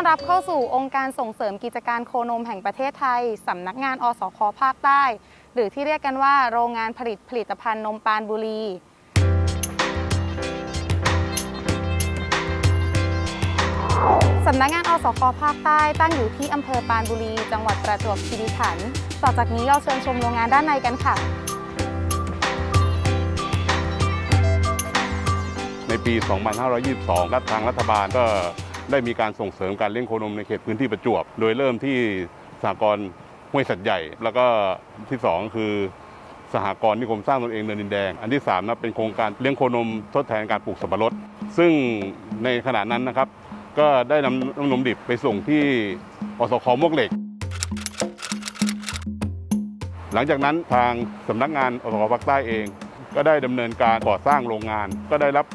อนรับเข้าสู่องค์การส่งเสริมกิจการโคนมแห่งประเทศไทย สำนักงานอสคภาคใต้ หรือที่เรียกกันว่าโรงงานผลิตผลิตภัณฑ์นมปานบุรี สำนักงานอสคภาคใต้ตั้งอยู่ที่อำเภอปานบุรี จังหวัดประจวบคีรีขันธ์ ต่อจากนี้เราเชิญชมโรงงานด้านในกันค่ะ ในปี 2522รัฐทางรัฐบาลก็ ได้มีการส่งเสริมการเลี้ยงโคนมในเขตพื้นที่ประจวบ โดยเริ่มที่สหกรณ์ห้วยสัตว์ใหญ่ แล้วก็ที่ 2 คือสหกรณ์นิคมสร้างตนเองเนินดินแดง อันที่3นะเป็นโครงการเลี้ยงโคนมทดแทนการปลูกสับปะรด ซึ่งในขณะนั้นนะครับ ก็ได้นำน้ำนมดิบไปส่งที่อสคมวกเหล็ก หลังจากนั้นทางสำนักงานอสคภาคใต้เอง ก็ได้ดำเนินการก่อสร้างโรงงาน ก็ได้รับ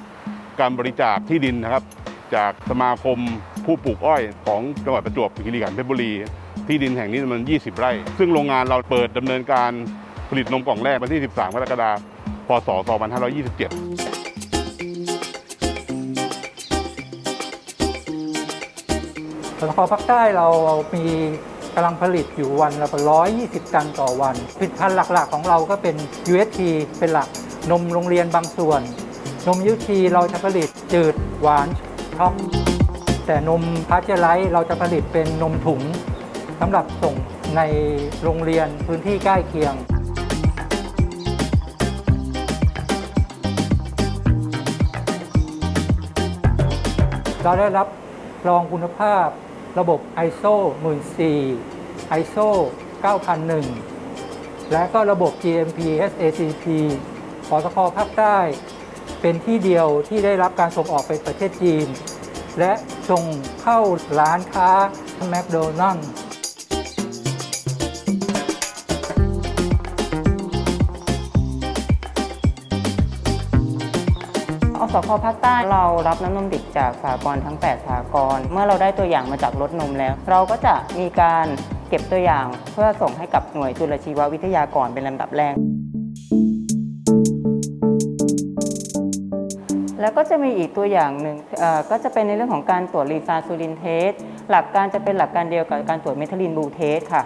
การบริจาคที่ดินนะครับ จากสมาคมผู้ปลูกอ้อยของจังหวัดประจวบคีรีขันธ์เพชรบุรี ที่ดินแห่งนี้มัน 20 ไร่ ซึ่งโรงงานเราเปิดดำเนินการผลิตนมกล่องแรกวันที่ 13 กรกฎาคม พศ 2527สทภาคใต้เรามีกำลังผลิตอยู่วันละ120 ตันต่อวัน ผลิตภัณฑ์หลักๆของเราก็เป็น UST เป็นหลัก นมโรงเรียนบางส่วน นม UST เราจะผลิตจืดหวาน ช็อกแต่นมพาสเจอไลท์เราจะผลิตเป็นนมถุงสำหรับส่งในโรงเรียนพื้นที่ใกล้เคียง เราได้รับรองคุณภาพระบบ ISO 14000 ISO 9001 และก็ระบบ GMP SACP ขอสคภาคใต้ เป็นที่เดียวที่ได้รับการส่งออกไปประเทศจีน และส่งเข้าร้านค้าแมคโดนัลอสคภาคใต้เรารับน้ำนมดิบจากสากลทั้ง 8สากลเมื่อเราได้ตัวอย่างมาจากรถนมแล้ว เราก็จะมีการเก็บตัวอย่างเพื่อส่งให้กับหน่วยจุลชีววิทยากรเป็นลำดับแรก แล้วก็จะมีอีกตัวอย่างหนึ่งก็จะเป็นในเรื่องของการตรวจรีซาซูลินเทส หลักการจะเป็นหลักการเดียวกับการตรวจเมทิลินบลูเทสค่ะ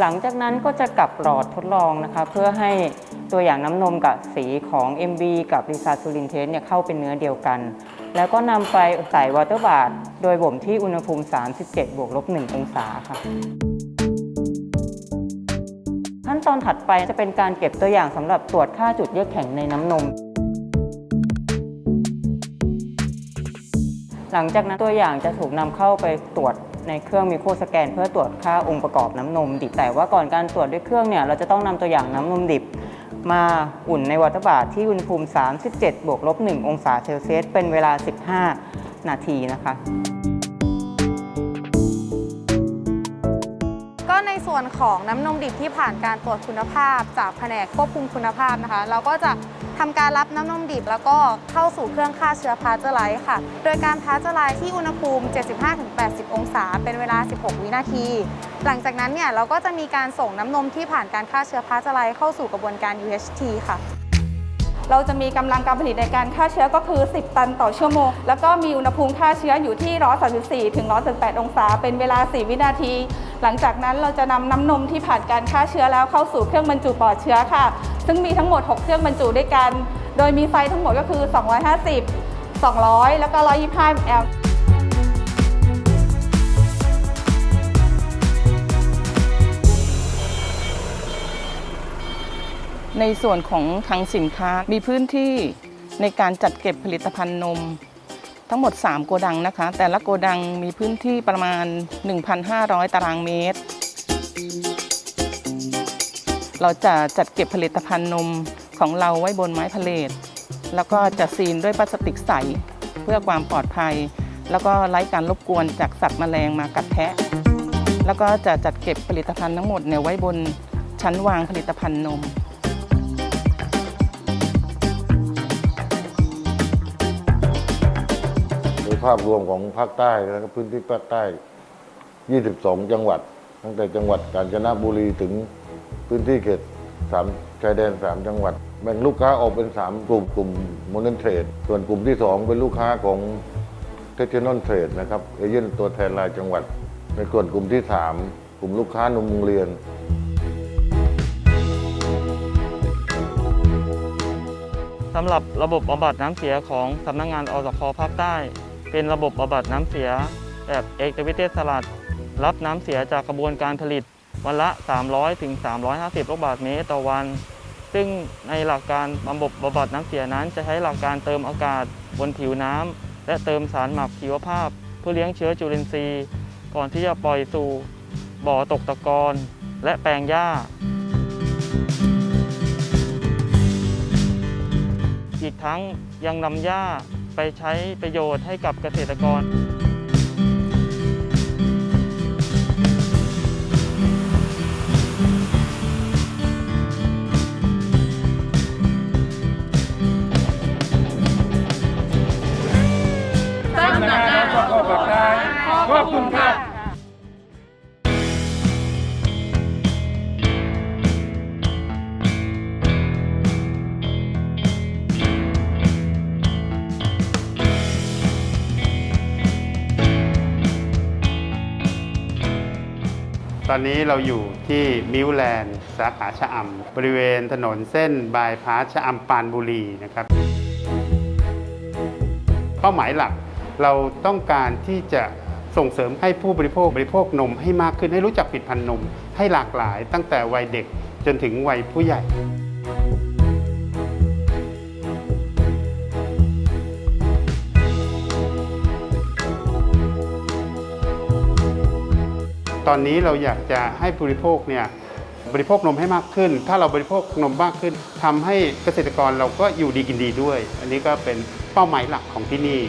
หลังจากนั้นก็จะกลับหลอดทดลองนะคะ เพื่อให้ตัวอย่างน้ำนมกับสีของ MB กับรีซาซูลินเทสเนี่ยเข้าเป็นเนื้อเดียวกัน แล้วก็นำไปใส่วอเตอร์บาร์โดยบ่มที่อุณหภูมิ 37 บวกลบ 1 องศาค่ะขั้นตอนถัดไปจะเป็นการเก็บตัวอย่างสำหรับตรวจค่าจุดเยือกแข็งในน้ำนม หลังจากนั้นตัวอย่างจะถูกนำเข้าไปตรวจในเครื่องมีโครสแกน เพื่อตรวจค่าองค์ประกอบน้ำนมดิบแต่ว่าก่อนการตรวจด้วยเครื่องเนี่ยเราจะต้องนำตัวอย่างน้ำนมดิบ มาอุ่นในวัตบาทที่อุณหภูมิ 37บวกลบ1องศาเซลเซียสเป็นเวลา 15 นาทีนะคะ ส่วนของน้ำนมดิบที่ผ่านการตรวจคุณภาพ จากแผนกควบคุมคุณภาพนะคะ เราก็จะทำการรับน้ำนมดิบ แล้วก็เข้าสู่เครื่องฆ่าเชื้อพาสเจอร์ไลท์ค่ะ โดยการพาสเจอร์ไลท์ที่อุณหภูมิ 75-80 องศา เป็นเวลา 16 วินาที หลังจากนั้นเนี่ยเราก็จะมีการส่งน้ำนมที่ผ่านการฆ่าเชื้อพาสเจอร์ไลท์เข้าสู่กระบวนการ UHT ค่ะเราจะมีกำลังการผลิตในการฆ่าเชื้อก็คือ 10 ตันต่อชั่วโมง แล้วก็มีอุณหภูมิฆ่าเชื้ออยู่ที่ 134 ถึง 138 องศา เป็นเวลา 4 วินาที หลังจากนั้นเราจะนำน้ำนมที่ผ่านการฆ่าเชื้อแล้วเข้าสู่เครื่องบรรจุปลอดเชื้อค่ะ ซึ่งมีทั้งหมด 6 เครื่องบรรจุด้วยกัน โดยมีไซส์ทั้งหมดก็คือ 250 200 แล้วก็ 125 ml ในส่วนของคลังสินค้ามีพื้นที่ในการจัดเก็บผลิตภัณฑ์นม ทั้งหมด 3 โกดังนะคะ แต่ละโกดังมีพื้นที่ประมาณ 1,500 ตารางเมตร เราจะจัดเก็บผลิตภัณฑ์นมของเราไว้บนไม้พาเลทแล้วก็จะซีนด้วยพลาสติกใส เพื่อความปลอดภัย แล้วก็ไร้การรบกวนจากสัตว์แมลงมากัดแทะ แล้วก็จะจัดเก็บผลิตภัณฑ์ทั้งหมดเนี่ยไว้บนชั้นวางผลิตภัณฑ์นม ภาพรวมของภาคใต้และพื้นที่ภาคใต้ 22 จังหวัด ตั้งแต่จังหวัดกาญจนบุรีถึงพื้นที่เขตสามชายแดน 3 จังหวัด แบ่งลูกค้าออกเป็น 3 กลุ่มกลุ่มโมเดนเทรด ส่วนกลุ่มที่ 2 เป็นลูกค้าของเทคโนเทรดนะครับเอเย่นตัวแทนรายจังหวัด ในส่วนกลุ่มที่ 3 กลุ่มลูกค้านมโรงเรียนสำหรับระบบบำบัดน้ำเสียของสำนักงงานอสคภาคใต้ เป็นระบบบำบัดน้ำเสียแบบเอกวิเทศสลัด รับน้ำเสียจากกระบวนการผลิตวันละ 300ถึง350 ลูกบาศก์เมตรต่อวัน ซึ่งในหลักการบำบบบำบัดน้ำเสียนั้น จะใช้หลักการเติมอากาศบนผิวน้ำและเติมสารหมักชีวภาพ เพื่อเลี้ยงเชื้อจุลินทรีย์ ก่อนที่จะปล่อยสู่บ่อตกตะกอนและแปลงหญ้า อีกทั้งยังนำหญ้า ไปใช้ประโยชน์ให้กับเกษตรกร อนนี้เราอยู่ที่มิวแลนด์สาขาชะอำบริเวณถนนเส้นบายพาสชะอำปานบุรีนะครับ เป้าหมายหลักเราต้องการที่จะส่งเสริมให้ผู้บริโภคบริโภคนมให้มากขึ้นให้รู้จักผลิดพันนม ให้หลากหลายตั้งแต่วัยเด็กจนถึงวัยผู้ใหญ่ ตอนนี้เราอยากจะให้บริโภคเนี่ยบริโภคนมให้มากขึ้น ถ้าเราบริโภคนมมากขึ้นทำให้เกษตรกรเราก็อยู่ดีกินดีด้วย อันนี้ก็เป็นเป้าหมายหลักของที่นี่